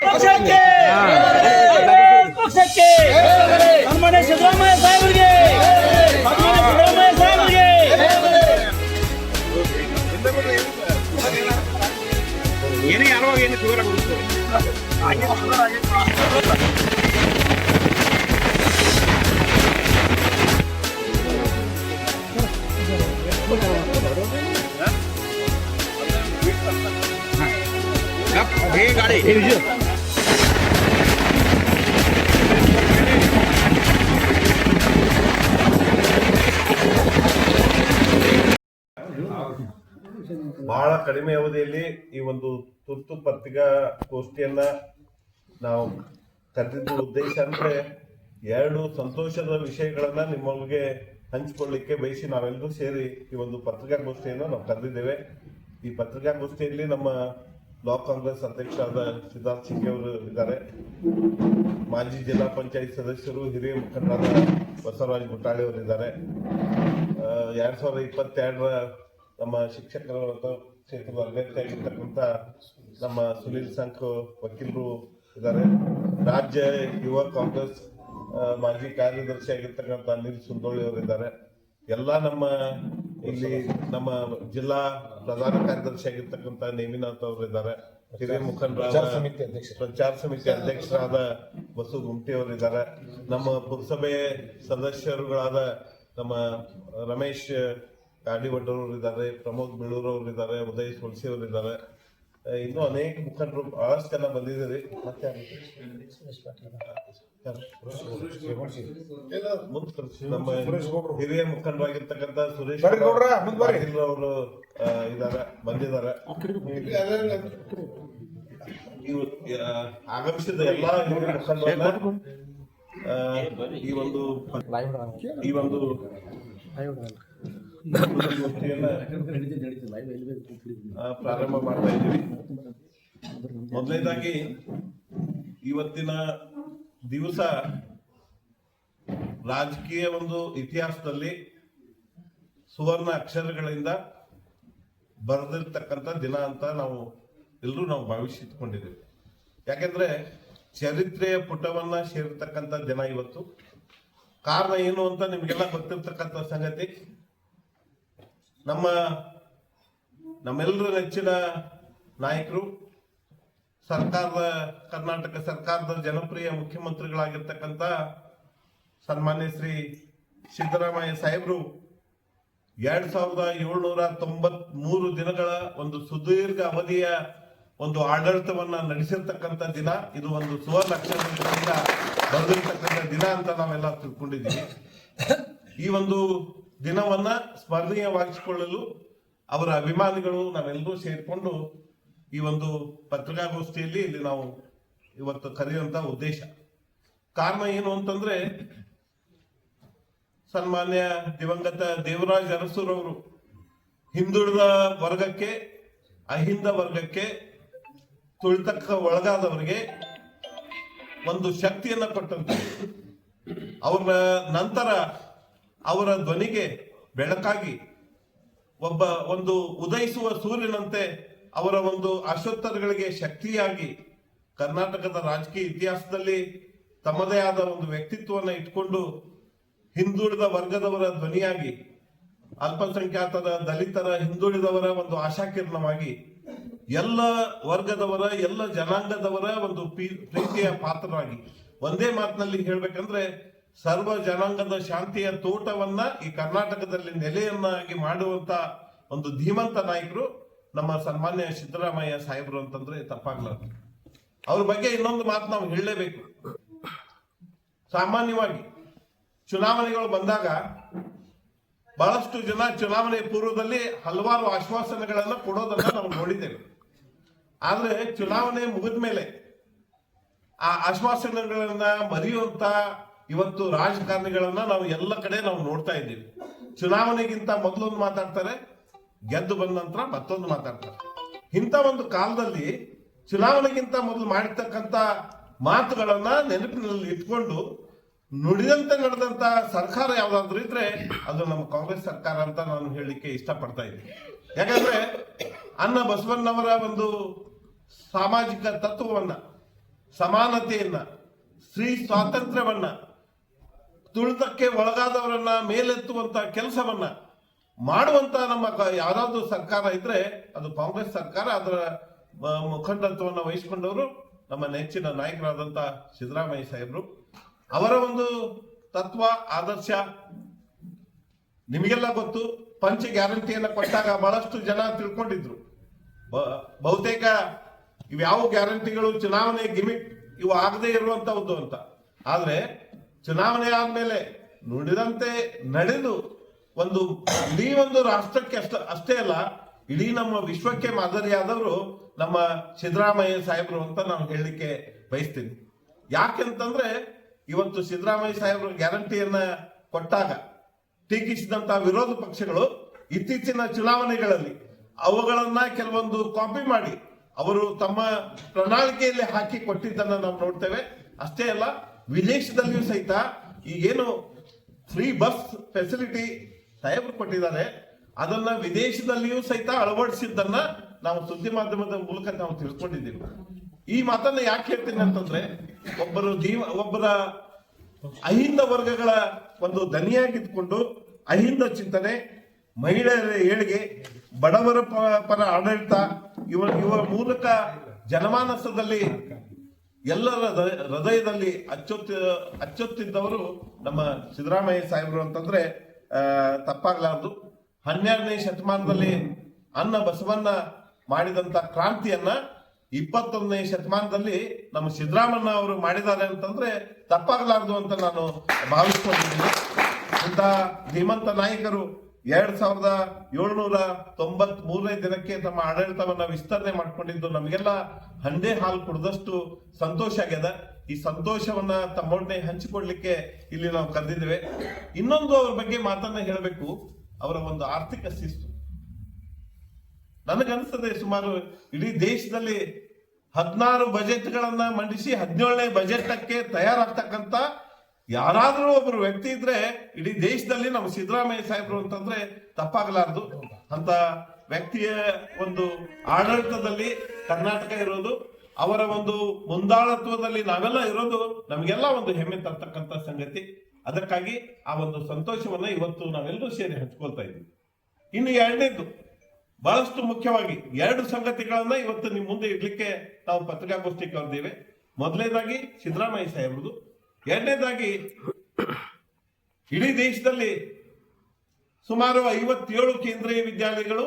ಪಕ್ಷಕ್ಕೆ ಪಕ್ಷಕ್ಕೆ ಸನ್ಮಾನ್ಯ ಸಿದ್ದರಾಮಯ್ಯ ಸಾಹೇಬರಿಗೆ ಸಿದ್ದರಾಮಯ್ಯ ಸಾಹೇಬರಿಗೆ ಏನೇ ಯಾರೋ ಏನು ಶುಗರ್ ಹೇ ಗಾಡಿ ಬಹಳ ಕಡಿಮೆ ಅವಧಿಯಲ್ಲಿ ಈ ಒಂದು ತುರ್ತು ಪತ್ರಿಕಾ ಗೋಷ್ಠಿಯನ್ನ ನಾವು ಕರೆದಿದ್ದ ಉದ್ದೇಶ ಅಂದ್ರೆ ಎರಡು ಸಂತೋಷದ ವಿಷಯಗಳನ್ನ ನಿಮ್ಮೊಳಗೆ ಹಂಚಿಕೊಳ್ಳಿಕ್ಕೆ ಬಯಸಿ ನಾವೆಲ್ಲರೂ ಸೇರಿ ಈ ಒಂದು ಪತ್ರಿಕಾಗೋಷ್ಠಿಯನ್ನು ನಾವು ಕರೆದಿದ್ದೇವೆ. ಈ ಪತ್ರಿಕಾಗೋಷ್ಠಿಯಲ್ಲಿ ನಮ್ಮ ಬ್ಲಾಕ್ ಕಾಂಗ್ರೆಸ್ ಅಧ್ಯಕ್ಷರಾದ ಸಿದ್ಧಾರ್ಥ್ ಸಿಂಗ್ ಅವರು ಇದ್ದಾರೆ. ಮಾಜಿ ಜಿಲ್ಲಾ ಪಂಚಾಯತ್ ಸದಸ್ಯರು, ಹಿರಿಯ ಮುಖಂಡರಾದ ಬಸವರಾಜ್ ಗುಟ್ಟಾಳಿ ಅವರು ಇದ್ದಾರೆ ಎರಡ್ ಸಾವಿರದ ಇಪ್ಪತ್ತೆರಡರ ನಮ್ಮ ಶಿಕ್ಷಕರು ಆಗಿರ್ತಕ್ಕಂಥ ನಮ್ಮ ಸುನೀಲ್ ಸಂಕ್ ವಕೀಲರು ಇದ್ದಾರೆ. ರಾಜ್ಯ ಯುವ ಕಾಂಗ್ರೆಸ್ ಮಾಜಿ ಕಾರ್ಯದರ್ಶಿ ಆಗಿರ್ತಕ್ಕಂಥ ಅನಿಲ್ ಸುಂದೋಳಿ ಅವರಿದ್ದಾರೆ ಎಲ್ಲ ನಮ್ಮ ಇಲ್ಲಿ ನಮ್ಮ ಜಿಲ್ಲಾ ಪ್ರಧಾನ ಕಾರ್ಯದರ್ಶಿ ಆಗಿರ್ತಕ್ಕಂಥ ನೇಮಿನಾಥ್ ಅವರು ಇದ್ದಾರೆ. ಹಿರಿಯ ಮುಖಂಡರಾದ ಪ್ರಚಾರ ಸಮಿತಿ ಅಧ್ಯಕ್ಷರಾದ ಬಸು ಗುಂಟಿ ಅವರು ಇದ್ದಾರೆ. ನಮ್ಮ ಪುರಸಭೆ ಸದಸ್ಯರುಗಳಾದ ನಮ್ಮ ರಮೇಶ್ ಕಾಡಿವಡ್ಡರವರು ಇದ್ದಾರೆ ಪ್ರಮೋದ್ ಬೀಳೂರ್ ಅವರು ಇದ್ದಾರೆ ಉದಯ್ ತುಳಸಿ ಅವರು ಇದ್ದಾರೆ. ಇನ್ನೂ ಅನೇಕ ಮುಖಂಡರು ಬಹಳಷ್ಟು ಜನ ಬಂದಿದ್ದೀರಿ. ಮತ್ತೆ ನಮ್ಮ ಹಿರಿಯ ಮುಖಂಡರಾಗಿರ್ತಕ್ಕಂಥ ಸುರೇಶ್ ಪಾಟೀಲ್ ಅವರು ಇದ್ದಾರೆ ಬಂದಿದ್ದಾರೆ. ನೀವು ಆಗಮಿಸಿದ ಎಲ್ಲಾ ಹಿರಿಯ ಮುಖಂಡರನ್ನ ಈ ಒಂದು ಈ ಒಂದು ಪ್ರಾರಂಭ ಮಾಡ್ತಾ ಇದ್ದೀವಿ. ಮೊದಲನೇದಾಗಿ ಇವತ್ತಿನ ದಿವಸ ರಾಜಕೀಯ ಒಂದು ಇತಿಹಾಸದಲ್ಲಿ ಸುವರ್ಣ ಅಕ್ಷರಗಳಿಂದ ಬರೆದಿರ್ತಕ್ಕಂಥ ದಿನ ಅಂತ ನಾವು ಎಲ್ಲರೂ ನಾವು ಭಾವಿಸಿಟ್ಕೊಂಡಿದ್ದೀವಿ. ಯಾಕೆಂದ್ರೆ ಚರಿತ್ರೆಯ ಪುಟವನ್ನ ಸೇರಿರ್ತಕ್ಕಂಥ ದಿನ ಇವತ್ತು. ಕಾರಣ ಏನು ಅಂತ ನಿಮಗೆಲ್ಲ ಗೊತ್ತಿರ್ತಕ್ಕಂಥ ಸಂಗತಿ. ನಮ್ಮ ನಮ್ಮೆಲ್ಲರ ನೆಚ್ಚಿನ ನಾಯಕರು, ಸರ್ಕಾರದ, ಕರ್ನಾಟಕ ಸರ್ಕಾರದ ಜನಪ್ರಿಯ ಮುಖ್ಯಮಂತ್ರಿಗಳಾಗಿರ್ತಕ್ಕಂಥ ಸನ್ಮಾನ್ಯ ಶ್ರೀ ಸಿದ್ದರಾಮಯ್ಯ ಸಾಹೇಬರು, ಎರಡ್ ಸಾವಿರದ ಏಳ್ನೂರ ತೊಂಬತ್ ಮೂರು ದಿನಗಳ ಒಂದು ಸುದೀರ್ಘ ಅವಧಿಯ ಒಂದು ಆಡಳಿತವನ್ನ ನಡೆಸಿರ್ತಕ್ಕಂಥ ದಿನ. ಇದು ಒಂದು ಸುವರ್ಣ ಬರೆದಿರ್ತಕ್ಕಂಥ ದಿನ ಅಂತ ನಾವೆಲ್ಲ ತಿಳ್ಕೊಂಡಿದ್ದೀವಿ. ಈ ಒಂದು ದಿನವನ್ನ ಸ್ಮರಣೀಯವಾಗಿಸಿಕೊಳ್ಳಲು ಅವರ ಅಭಿಮಾನಿಗಳು ನಾವೆಲ್ಲರೂ ಸೇರಿಕೊಂಡು ಈ ಒಂದು ಪತ್ರಿಕಾಗೋಷ್ಠಿಯಲ್ಲಿ ಇಲ್ಲಿ ನಾವು ಇವತ್ತು ಕರೆಯುವಂತ ಉದ್ದೇಶ. ಕಾರಣ ಏನು ಅಂತಂದ್ರೆ, ಸನ್ಮಾನ್ಯ ದಿವಂಗತ ದೇವರಾಜ್ ಅರಸೂರವರು ಹಿಂದುಳಿದ ವರ್ಗಕ್ಕೆ, ಅಹಿಂದ ವರ್ಗಕ್ಕೆ ತುಳಿತಕ್ಕ ಒಳಗಾದವರಿಗೆ ಒಂದು ಶಕ್ತಿಯನ್ನ ಕೊಟ್ಟಂತ. ಅವರ ನಂತರ ಅವರ ಧ್ವನಿಗೆ ಬೆಳಕಾಗಿ ಒಬ್ಬ ಒಂದು ಉದಯಿಸುವ ಸೂರ್ಯನಂತೆ ಅವರ ಒಂದು ಅಶ್ವತ್ತರಗಳಿಗೆ ಶಕ್ತಿಯಾಗಿ ಕರ್ನಾಟಕದ ರಾಜಕೀಯ ಇತಿಹಾಸದಲ್ಲಿ ತಮ್ಮದೇ ಆದ ಒಂದು ವ್ಯಕ್ತಿತ್ವವನ್ನು ಇಟ್ಕೊಂಡು ಹಿಂದುಳಿದ ವರ್ಗದವರ ಧ್ವನಿಯಾಗಿ ಅಲ್ಪಸಂಖ್ಯಾತರ, ದಲಿತರ, ಹಿಂದುಳಿದವರ ಒಂದು ಆಶಾಕಿರಣವಾಗಿ ಎಲ್ಲ ವರ್ಗದವರ, ಎಲ್ಲ ಜನಾಂಗದವರ ಒಂದು ಪ್ರೀತಿಯ ಪಾತ್ರರಾಗಿ. ಒಂದೇ ಮಾತಿನಲ್ಲಿ ಹೇಳ್ಬೇಕಂದ್ರೆ ಸರ್ವ ಜನಾಂಗದ ಶಾಂತಿಯ ತೋಟವನ್ನ ಈ ಕರ್ನಾಟಕದಲ್ಲಿ ನೆಲೆಯನ್ನಾಗಿ ಮಾಡುವಂತ ಒಂದು ಧೀಮಂತ ನಾಯಕರು ನಮ್ಮ ಸನ್ಮಾನ್ಯ ಸಿದ್ದರಾಮಯ್ಯ ಸಾಹೇಬರು ಅಂತಂದ್ರೆ ತಪ್ಪಾಗ್ಲಾರ್ದು. ಅವ್ರ ಬಗ್ಗೆ ಇನ್ನೊಂದು ಮಾತು ನಾವು ಹೇಳಲೇಬೇಕು. ಸಾಮಾನ್ಯವಾಗಿ ಚುನಾವಣೆಗಳು ಬಂದಾಗ ಬಹಳಷ್ಟು ಜನ ಚುನಾವಣೆ ಪೂರ್ವದಲ್ಲಿ ಹಲವಾರು ಆಶ್ವಾಸನೆಗಳನ್ನ ಕೊಡೋದನ್ನ ನಾವು ನೋಡಿದ್ದೇವೆ. ಆದ್ರೆ ಚುನಾವಣೆ ಮುಗಿದ ಮೇಲೆ ಆ ಆಶ್ವಾಸನೆಗಳನ್ನ ಮರೆಯುವಂತ ಇವತ್ತು ರಾಜಕಾರಣಿಗಳನ್ನ ನಾವು ಎಲ್ಲ ಕಡೆ ನಾವು ನೋಡ್ತಾ ಇದ್ದೀವಿ. ಚುನಾವಣೆಗಿಂತ ಮೊದಲೊಂದು ಮಾತಾಡ್ತಾರೆ, ಗೆದ್ದು ಬಂದ ನಂತರ ಮತ್ತೊಂದು ಮಾತಾಡ್ತಾರೆ. ಇಂಥ ಒಂದು ಕಾಲದಲ್ಲಿ ಚುನಾವಣೆಗಿಂತ ಮೊದಲು ಮಾಡಿರ್ತಕ್ಕಂಥ ಮಾತುಗಳನ್ನ ನೆನಪಿನಲ್ಲಿ ಇಟ್ಕೊಂಡು ನುಡಿದಂತೆ ನಡೆದಂತ ಸರ್ಕಾರ ಯಾವ್ದಾದ್ರು ಇದ್ರೆ ಅದು ನಮ್ಮ ಕಾಂಗ್ರೆಸ್ ಸರ್ಕಾರ ಅಂತ ನಾನು ಹೇಳಲಿಕ್ಕೆ ಇಷ್ಟಪಡ್ತಾ ಇದ್ದೀನಿ. ಯಾಕಂದ್ರೆ ಅನ್ನ ಬಸವಣ್ಣವರ ಒಂದು ಸಾಮಾಜಿಕ ತತ್ವವನ್ನ, ಸಮಾನತೆಯನ್ನ, ಸ್ತ್ರೀ ಸ್ವಾತಂತ್ರ್ಯವನ್ನ ತುಳಿತಕ್ಕೆ ಒಳಗಾದವರನ್ನ ಮೇಲೆತ್ತುವಂತ ಕೆಲಸವನ್ನ ಮಾಡುವಂತ ನಮ್ಮ ಯಾರಾದ್ರೂ ಸರ್ಕಾರ ಇದ್ರೆ ಅದು ಕಾಂಗ್ರೆಸ್ ಸರ್ಕಾರ, ಅದರ ಮುಖಂಡತ್ವವನ್ನು ವಹಿಸಿಕೊಂಡವರು ನಮ್ಮ ನೆಚ್ಚಿನ ನಾಯಕರಾದಂತ ಸಿದ್ದರಾಮಯ್ಯ ಸಾಹೇಬರು. ಅವರ ಒಂದು ತತ್ವ, ಆದರ್ಶ ನಿಮಗೆಲ್ಲ ಗೊತ್ತು. ಪಂಚ ಗ್ಯಾರಂಟಿಯನ್ನ ಕೊಟ್ಟಾಗ ಬಹಳಷ್ಟು ಜನ ತಿಳ್ಕೊಂಡಿದ್ರು. ಬಹುತೇಕ ಇವ್ಯಾವ ಗ್ಯಾರಂಟಿಗಳು, ಚುನಾವಣೆ ಗಿಮಿಟ್ ಇವು ಆಗದೆ ಇರುವಂತಹದ್ದು ಅಂತ. ಆದ್ರೆ ಚುನಾವಣೆ ಆದ್ಮೇಲೆ ನುಡಿದಂತೆ ನಡೆದು ಒಂದು ಇಡೀ ಒಂದು ರಾಷ್ಟ್ರಕ್ಕೆ ಅಷ್ಟ, ಅಷ್ಟೇ ಅಲ್ಲ, ಇಡೀ ನಮ್ಮ ವಿಶ್ವಕ್ಕೆ ಮಾದರಿಯಾದವರು ನಮ್ಮ ಸಿದ್ದರಾಮಯ್ಯ ಸಾಹೇಬರು ಅಂತ ನಾನು ಹೇಳಲಿಕ್ಕೆ ಬಯಸ್ತೀನಿ. ಯಾಕೆಂತಂದ್ರೆ ಇವತ್ತು ಸಿದ್ದರಾಮಯ್ಯ ಸಾಹೇಬರು ಗ್ಯಾರಂಟಿಯನ್ನ ಕೊಟ್ಟಾಗ ಟೀಕಿಸಿದಂತಹ ವಿರೋಧ ಪಕ್ಷಗಳು ಇತ್ತೀಚಿನ ಚುನಾವಣೆಗಳಲ್ಲಿ ಅವುಗಳನ್ನ ಕೆಲವೊಂದು ಕಾಪಿ ಮಾಡಿ ಅವರು ತಮ್ಮ ಪ್ರಣಾಳಿಕೆಯಲ್ಲಿ ಹಾಕಿ ಕೊಟ್ಟಿದ್ದನ್ನ ನಾವು ನೋಡ್ತೇವೆ. ಅಷ್ಟೇ ಅಲ್ಲ ವಿದೇಶದಲ್ಲಿಯೂ ಸಹಿತ ಈಗೇನು ಫ್ರೀ ಬಸ್ ಫೆಸಿಲಿಟಿ ಸಾಹೇಬರು ಕೊಟ್ಟಿದ್ದಾರೆ, ಅದನ್ನ ವಿದೇಶದಲ್ಲಿಯೂ ಸಹಿತ ಅಳವಡಿಸಿದ್ದನ್ನ ನಾವು ಸುದ್ದಿ ಮಾಧ್ಯಮದ ಮೂಲಕ ನಾವು ತಿಳ್ಕೊಂಡಿದ್ದೀವಿ. ಈ ಮಾತನ್ನ ಯಾಕೆ ಹೇಳ್ತೀನಿ ಅಂತಂದ್ರೆ, ಒಬ್ಬರು ಜೀವ, ಒಬ್ಬರ ಅಹಿಂದ ವರ್ಗಗಳ ಒಂದು ದನಿಯಾಗಿದ್ದುಕೊಂಡು ಅಹಿಂದ ಚಿಂತನೆ, ಮಹಿಳೆಯರ ಏಳಿಗೆ, ಬಡವರ ಪರ ಆಡಳಿತ, ಇವ ಇವರ ಮೂಲಕ ಜನಮಾನಸದಲ್ಲಿ ಎಲ್ಲರ ಹೃದಯ- ಹೃದಯದಲ್ಲಿ ಅಚ್ಚೊತ್ತ, ಅಚ್ಚೊತ್ತಿದ್ದವರು ನಮ್ಮ ಸಿದ್ದರಾಮಯ್ಯ ಸಾಹೇಬರು ಅಂತಂದ್ರೆ ತಪ್ಪಾಗಲಾರದು. ಹನ್ನೆರಡನೇ ಶತಮಾನದಲ್ಲಿ ಅನ್ನ ಬಸವನ್ನ ಮಾಡಿದಂತ ಕ್ರಾಂತಿಯನ್ನ ಇಪ್ಪತ್ತೊಂದನೇ ಶತಮಾನದಲ್ಲಿ ನಮ್ಮ ಸಿದ್ದರಾಮಣ್ಣ ಅವರು ಮಾಡಿದ್ದಾರೆ ಅಂತಂದ್ರೆ ತಪ್ಪಾಗಲಾರದು ಅಂತ ನಾನು ಭಾವಿಸ್ಕೊಂಡಿದ್ದೀನಿ. ಇಂಥ ಧೀಮಂತ ನಾಯಕರು ಎರಡ್ ಸಾವಿರದ ಏಳ್ನೂರ ತೊಂಬತ್ ಮೂರನೇ ದಿನಕ್ಕೆ ತಮ್ಮ ಆಡಳಿತವನ್ನ ವಿಸ್ತರಣೆ ಮಾಡ್ಕೊಂಡಿದ್ದು ನಮಗೆಲ್ಲ ಹಂಡೆ ಹಾಲು ಕುಡಿದಷ್ಟು ಸಂತೋಷ ಆಗ್ಯದ. ಈ ಸಂತೋಷವನ್ನ ತಮ್ಮೊಡನೆ ಹಂಚಿಕೊಡ್ಲಿಕ್ಕೆ ಇಲ್ಲಿ ನಾವು ಕರೆದಿದ್ದೇವೆ. ಇನ್ನೊಂದು ಅವ್ರ ಬಗ್ಗೆ ಮಾತನ್ನ ಹೇಳಬೇಕು. ಅವರ ಒಂದು ಆರ್ಥಿಕ ಶಿಸ್ತು. ನನಗನ್ಸ್ತದೆ ಸುಮಾರು ಇಡೀ ದೇಶದಲ್ಲಿ ಹದಿನಾರು ಬಜೆಟ್ಗಳನ್ನ ಮಂಡಿಸಿ ಹದಿನೇಳನೇ ಬಜೆಟ್ಕ್ಕೆ ತಯಾರಾಗ್ತಕ್ಕಂತ ಯಾರಾದ್ರೂ ಒಬ್ಬರು ವ್ಯಕ್ತಿ ಇದ್ರೆ ಇಡೀ ದೇಶದಲ್ಲಿ ನಮ್ಮ ಸಿದ್ದರಾಮಯ್ಯ ಸಾಹೇಬರು ಅಂತಂದ್ರೆ ತಪ್ಪಾಗಲಾರದು. ಅಂತ ವ್ಯಕ್ತಿಯ ಒಂದು ಆಡಳಿತದಲ್ಲಿ ಕರ್ನಾಟಕ ಇರೋದು, ಅವರ ಒಂದು ಮುಂದಾಳತ್ವದಲ್ಲಿ ನಾವೆಲ್ಲ ಇರೋದು ನಮಗೆಲ್ಲ ಒಂದು ಹೆಮ್ಮೆ ತರ್ತಕ್ಕಂಥ ಸಂಗತಿ. ಅದಕ್ಕಾಗಿ ಆ ಒಂದು ಸಂತೋಷವನ್ನ ಇವತ್ತು ನಾವೆಲ್ಲರೂ ಸೇರಿ ಹಂಚ್ಕೊಳ್ತಾ ಇದ್ದೀವಿ. ಇನ್ನು ಎರಡನೇದು ಬಹಳಷ್ಟು ಮುಖ್ಯವಾಗಿ ಎರಡು ಸಂಗತಿಗಳನ್ನ ಇವತ್ತು ನಿಮ್ಮ ಮುಂದೆ ಇಡ್ಲಿಕ್ಕೆ ನಾವು ಪತ್ರಿಕಾಗೋಷ್ಠಿ ಕರೆದಿವೆ ಮೊದಲನೇದಾಗಿ ಸಿದ್ದರಾಮಯ್ಯ ಸಾಹೇಬ್ರದು ಎರಡನೇದಾಗಿ, ಇಡೀ ದೇಶದಲ್ಲಿ ಸುಮಾರು ಐವತ್ತೇಳು ಕೇಂದ್ರೀಯ ವಿದ್ಯಾಲಯಗಳು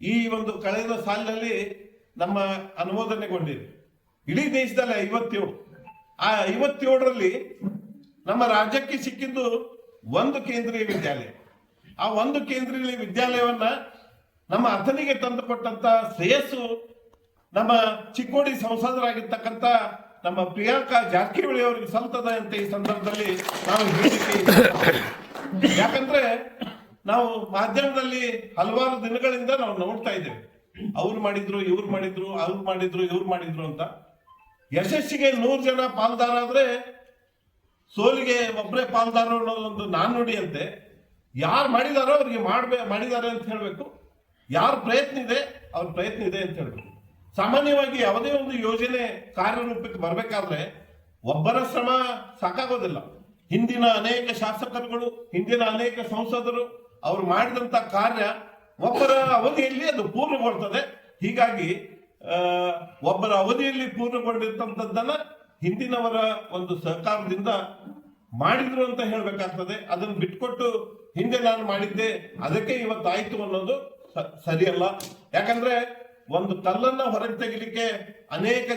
ಈ ಒಂದು ಕಳೆದ ಸಾಲಿನಲ್ಲಿ ನಮ್ಮ ಅನುಮೋದನೆಗೊಂಡಿದೆ ಇಡೀ ದೇಶದಲ್ಲಿ ಐವತ್ತೇಳು. ಆ ಐವತ್ತೇಳರಲ್ಲಿ ನಮ್ಮ ರಾಜ್ಯಕ್ಕೆ ಸಿಕ್ಕಿದ್ದು ಒಂದು ಕೇಂದ್ರೀಯ ವಿದ್ಯಾಲಯ. ಆ ಒಂದು ಕೇಂದ್ರೀಯ ವಿದ್ಯಾಲಯವನ್ನ ನಮ್ಮ ಅಥನಿಗೆ ತಂದುಕೊಟ್ಟಂತ ಶ್ರೇಯಸ್ಸು ನಮ್ಮ ಚಿಕ್ಕೋಡಿ ಸಂಸದರಾಗಿರ್ತಕ್ಕಂಥ ನಮ್ಮ ಪ್ರಿಯಾಂಕಾ ಜಾರಕಿಹೊಳಿ ಅವರಿಗೆ ಸಲ್ತದೆ ಅಂತ ಈ ಸಂದರ್ಭದಲ್ಲಿ ನಾವು ಹೇಳಿಕೆ ಯಾಕಂದ್ರೆ ನಾವು ಮಾಧ್ಯಮದಲ್ಲಿ ಹಲವಾರು ದಿನಗಳಿಂದ ನಾವು ನೋಡ್ತಾ ಇದ್ದೇವೆ. ಅವ್ರು ಮಾಡಿದ್ರು, ಇವ್ರು ಮಾಡಿದ್ರು, ಅವ್ರು ಮಾಡಿದ್ರು, ಇವ್ರು ಮಾಡಿದ್ರು ಅಂತ. ಯಶಸ್ಸಿಗೆ ನೂರು ಜನ ಪಾಲ್ದಾರ ಆದ್ರೆ ಸೋಲಿಗೆ ಒಬ್ಬರೇ ಪಾಲ್ದಾರ ಅನ್ನೋದೊಂದು ಅಂತೆ ಯಾರು ಮಾಡಿದಾರೋ ಅವ್ರಿಗೆ ಮಾಡ್ಬೇ ಮಾಡಿದ್ದಾರೆ ಅಂತ ಹೇಳ್ಬೇಕು. ಯಾರ ಪ್ರಯತ್ನ ಇದೆ, ಅವ್ರ ಪ್ರಯತ್ನ ಇದೆ ಅಂತ ಹೇಳ್ಬೇಕು. ಸಾಮಾನ್ಯವಾಗಿ ಯಾವುದೇ ಒಂದು ಯೋಜನೆ ಕಾರ್ಯರೂಪಕ್ಕೆ ಬರಬೇಕಾದ್ರೆ ಒಬ್ಬರ ಶ್ರಮ ಸಾಕಾಗೋದಿಲ್ಲ. ಹಿಂದಿನ ಅನೇಕ ಶಾಸಕರುಗಳು, ಹಿಂದಿನ ಅನೇಕ ಸಂಸದರು ಅವರು ಮಾಡಿದಂತ ಕಾರ್ಯ ಒಬ್ಬರ ಅವಧಿಯಲ್ಲಿ ಅದು ಪೂರ್ಣಗೊಳ್ತದೆ. ಹೀಗಾಗಿ ಒಬ್ಬರ ಅವಧಿಯಲ್ಲಿ ಪೂರ್ಣಗೊಂಡಿರ್ತಕ್ಕಂಥದ್ದನ್ನ ಹಿಂದಿನವರ ಒಂದು ಸಹಕಾರದಿಂದ ಮಾಡಿದ್ರು ಅಂತ ಹೇಳಬೇಕಾಗ್ತದೆ. ಅದನ್ನು ಬಿಟ್ಕೊಟ್ಟು ಹಿಂದೆ ನಾನು ಮಾಡಿದ್ದೆ, ಅದಕ್ಕೆ ಇವತ್ತಾಯ್ತು ಅನ್ನೋದು ಸರಿಯಲ್ಲ. ಯಾಕಂದ್ರೆ ಒಂದು ಕಲ್ಲನ್ನ ಹೊರಗೆ ತೆಗಿಲಿಕ್ಕೆ ಅನೇಕ